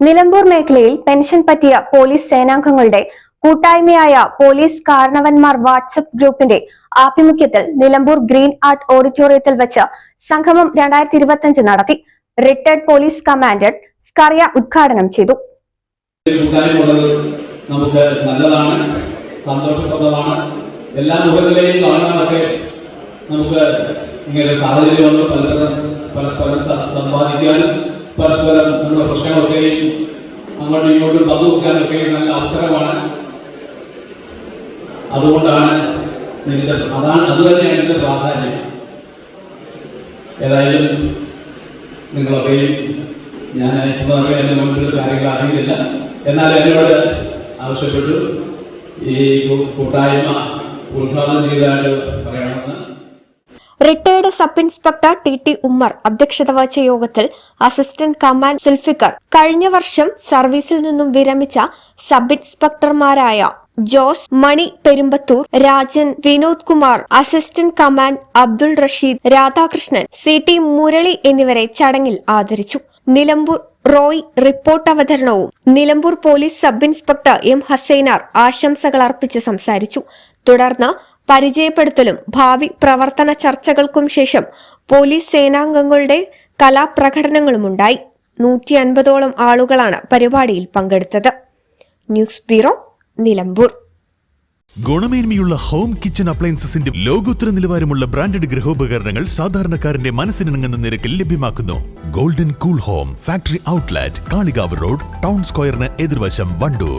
Nilambur മേഖലയിൽ pension പറ്റിയ police സേനാംഗങ്ങളുടെ കൂട്ടായ്മയായ പോലീസ് കാരണവന്മാർ വാട്സപ്പ് ഗ്രൂപ്പിന്റെ ആഭിമുഖ്യത്തിൽ നിലമ്പൂർ ഗ്രീൻ ആർട്ട് ഓഡിറ്റോറിയത്തിൽ വെച്ച് സംഗമം രണ്ടായിരത്തി ഇരുപത്തിയഞ്ച് നടത്തി. റിട്ടയർഡ് പോലീസ് കമാൻഡർ സ്കറിയ ഉദ്ഘാടനം ചെയ്തു. നമുക്ക് നല്ലതാണ് എല്ലാ നമുക്ക് പരസ്പരം നമ്മുടെ പ്രശ്നങ്ങളൊക്കെയും അങ്ങോട്ടും ഇങ്ങോട്ടും പങ്കുവെക്കാനൊക്കെ നല്ല അവസരമാണ്. അതുകൊണ്ടാണ് നിന്റെ അതാണ് അത് തന്നെയാണ് എന്റെ പ്രാധാന്യം. ഏതായാലും നിങ്ങളൊക്കെയും ഞാൻ ഇപ്പോൾ എന്റെ മുൻപിൽ കാര്യങ്ങൾ അറിയില്ല എന്നാൽ എന്നോട് ആവശ്യപ്പെട്ടു. ഈ കൂട്ടായ്മ ഉദ്ഘാടനം പറയണമെന്ന് retired sub inspector T T Ummer അധ്യക്ഷത വഹിച്ച യോഗത്തിൽ അസിസ്റ്റന്റ് കമാൻഡ് സുൽഫിക്കർ കഴിഞ്ഞ വർഷം സർവീസിൽ നിന്നും വിരമിച്ച sub ഇൻസ്പെക്ടർമാരായ Jose Mani Perumbathur Rajan Vinod Kumar assistant command Abdul Rasheed Radhakrishnan C T Murali എന്നിവരെ ചടങ്ങിൽ ആദരിച്ചു. നിലമ്പൂർ റോയ് റിപ്പോർട്ട് അവതരണവും Nilambur police sub inspector M Hassainar ആശംസകൾ അർപ്പിച്ച് സംസാരിച്ചു. തുടർന്ന് പരിചയപ്പെടുത്തലും ഭാവി പ്രവർത്തന ചർച്ചകൾക്കും ശേഷം പോലീസ് സേനാംഗങ്ങളുടെ കലാപ്രകടനങ്ങളുമുണ്ടായി. നൂറ്റി അൻപതോളം ആളുകളാണ് പരിപാടിയിൽ പങ്കെടുത്തത്. News bureau Nilambur. ഗുണമേന്മയുള്ള ഹോം കിച്ചൺ അപ്ലയൻസസിന്റെ ലോകോത്തര നിലവാരമുള്ള ബ്രാൻഡഡ് ഗൃഹോപകരണങ്ങൾ സാധാരണക്കാരന്റെ മനസ്സിനിണങ്ങുന്ന നിരക്കിൽ ലഭ്യമാക്കുന്നു. Golden cool home factory outlet Kalikavu road town സ്ക്വയറിന് എതിർവശം Wandoor.